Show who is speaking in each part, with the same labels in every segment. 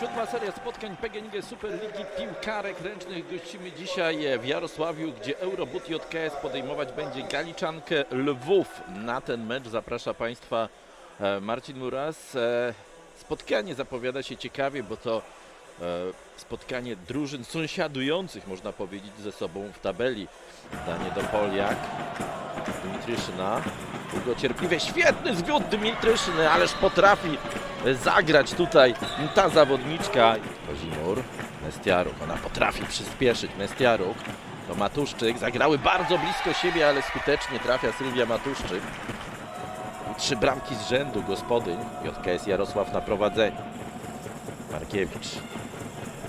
Speaker 1: Siódma seria spotkań PGNiG Superligi Piłkarek Ręcznych. Gościmy dzisiaj w Jarosławiu, gdzie Eurobut JKS podejmować będzie Galiczankę Lwów. Na ten mecz zaprasza Państwa e, Marcin Muras. E, Spotkanie zapowiada się ciekawie, bo to e, spotkanie drużyn sąsiadujących, można powiedzieć, ze sobą w tabeli. Danie do Poliak. Dmitryszyna. Długo cierpliwie. Świetny zwiód Dmitryszyny, ależ potrafi zagrać tutaj ta zawodniczka. Kozimur, Nestiaruk. Ona potrafi przyspieszyć. Nestiaruk. To Matuszczyk. Zagrały bardzo blisko siebie, ale skutecznie trafia Sylwia Matuszczyk. Trzy bramki z rzędu gospodyń. JKS Jarosław na prowadzeniu. Markiewicz.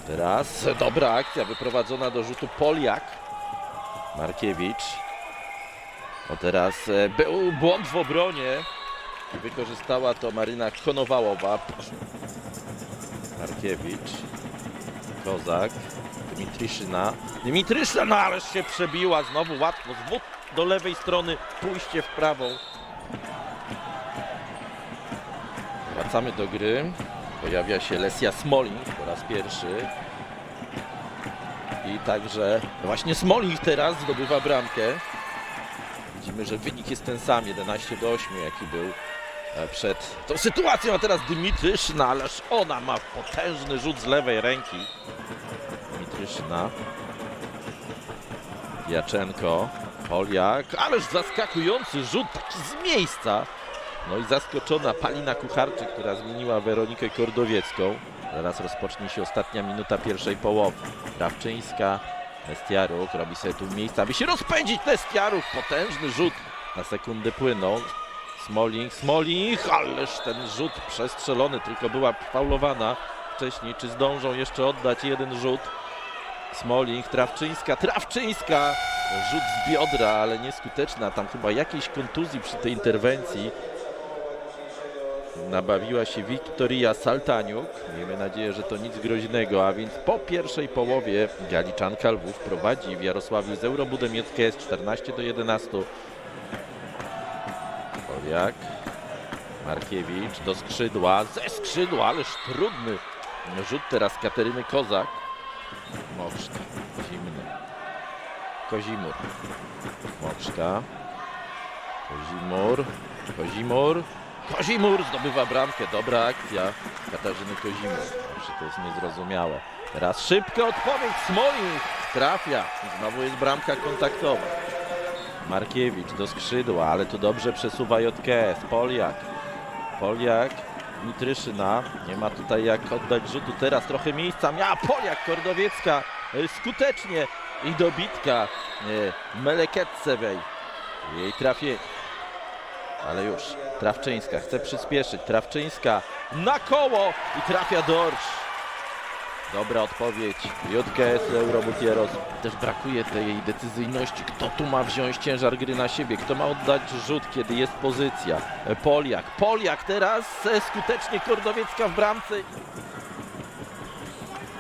Speaker 1: Teraz dobra akcja wyprowadzona do rzutu Poliak. Markiewicz. O teraz e, był błąd w obronie. Wykorzystała to Maryna Konowałowa. Markiewicz. Kozak. Dmitryszyna. Dmitryszyna, no ależ się przebiła. Znowu łatwo. Zwód do lewej strony. Pójście w prawą. Wracamy do gry. Pojawia się Lesia Smoling po raz pierwszy. I także właśnie Smoling teraz zdobywa bramkę. Widzimy, że wynik jest ten sam, 11 do 8, jaki był e, przed tą sytuacją, a teraz Dymitryszna, ależ ona ma potężny rzut z lewej ręki. Dymitryszna. Jaczenko, Poliak, ależ zaskakujący rzut taki z miejsca. No i zaskoczona Palina Kucharczyk, która zmieniła Weronikę Kordowiecką. Zaraz rozpocznie się ostatnia minuta pierwszej połowy. Krawczyńska, Nestiaruk robi sobie tu miejsca, aby się rozpędzić. Nestiaruk, potężny rzut. Na sekundę płyną. Smoling, Smoling, ależ ten rzut przestrzelony, tylko była faulowana wcześniej. Czy zdążą jeszcze oddać jeden rzut? Smoling, Trawczyńska, Trawczyńska! Rzut z biodra, ale nieskuteczna. Tam chyba jakiejś kontuzji przy tej interwencji. Nabawiła się Wiktoria Saltaniuk. Miejmy nadzieję, że to nic groźnego, a więc po pierwszej połowie Galiczanka Lwów prowadzi w Jarosławiu z Eurobudem JKS 14 do 11. Poliak, Markiewicz do skrzydła, ze skrzydła, ależ trudny rzut teraz Kateryny Kozak. Mokrzka, zimny. Kozimur. Mokrzka. Kozimur. Kozimur. Kozimur zdobywa bramkę. Dobra akcja Katarzyny Kozimur. Zawsze to jest niezrozumiałe. Teraz szybka odpowiedź. Smoling trafia. Znowu jest bramka kontaktowa. Markiewicz do skrzydła, ale tu dobrze przesuwa JKS. Poliak. Poliak. Mitryszyna. Nie ma tutaj jak oddać rzutu. Teraz trochę miejsca miała Poliak. Kordowiecka e, skutecznie i dobitka e, Meleketsewej. Jej trafienie. Ale już. Trawczyńska chce przyspieszyć. Trawczyńska na koło i trafia Dorsz. Dobra odpowiedź. JKS Eurobut Jarosław. Też brakuje tej decyzyjności. Kto tu ma wziąć ciężar gry na siebie? Kto ma oddać rzut, kiedy jest pozycja? E, Poliak. Poliak teraz e, skutecznie Kordowiecka w bramce.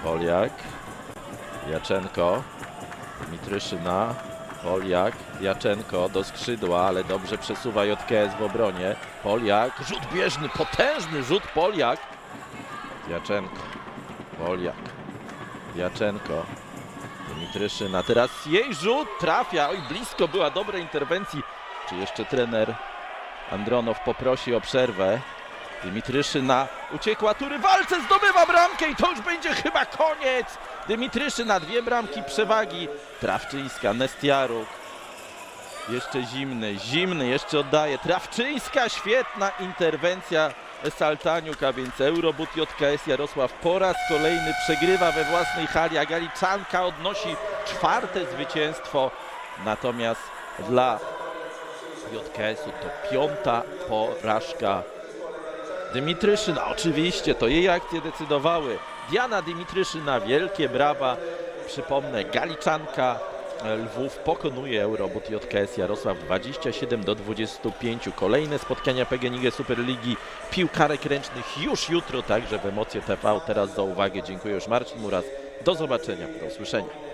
Speaker 1: Poliak. Jaczenko. Mitryszyna. Poliak, Jaczenko do skrzydła, ale dobrze przesuwa JKS w obronie. Poliak, rzut bieżny, potężny rzut Poliak. Jaczenko, Poliak, Jaczenko, Dmitryszyna. Teraz jej rzut trafia. Oj, blisko była dobrej interwencji. Czy jeszcze trener Andronow poprosi o przerwę? Dymitryszyna uciekła tu rywalce, zdobywa bramkę i to już będzie chyba koniec. Dymitryszyna, dwie bramki przewagi. Trawczyńska, Nestiaruk. Jeszcze zimny, zimny, jeszcze oddaje. Trawczyńska, świetna interwencja Saltaniuk, a więc Eurobut JKS Jarosław po raz kolejny przegrywa we własnej hali, a Galiczanka odnosi czwarte zwycięstwo. Natomiast dla JKS-u to piąta porażka Dymitryszyna, oczywiście, to jej akcje decydowały. Diana Dymitryszyna, wielkie brawa. Przypomnę, Galiczanka Lwów pokonuje Eurobut JKS Jarosław 27 do 25. Kolejne spotkania PGNiG Superligi piłkarek ręcznych już jutro, także w Emocje TV. Teraz za uwagę dziękuję już Marcin Muras. Do zobaczenia, do usłyszenia.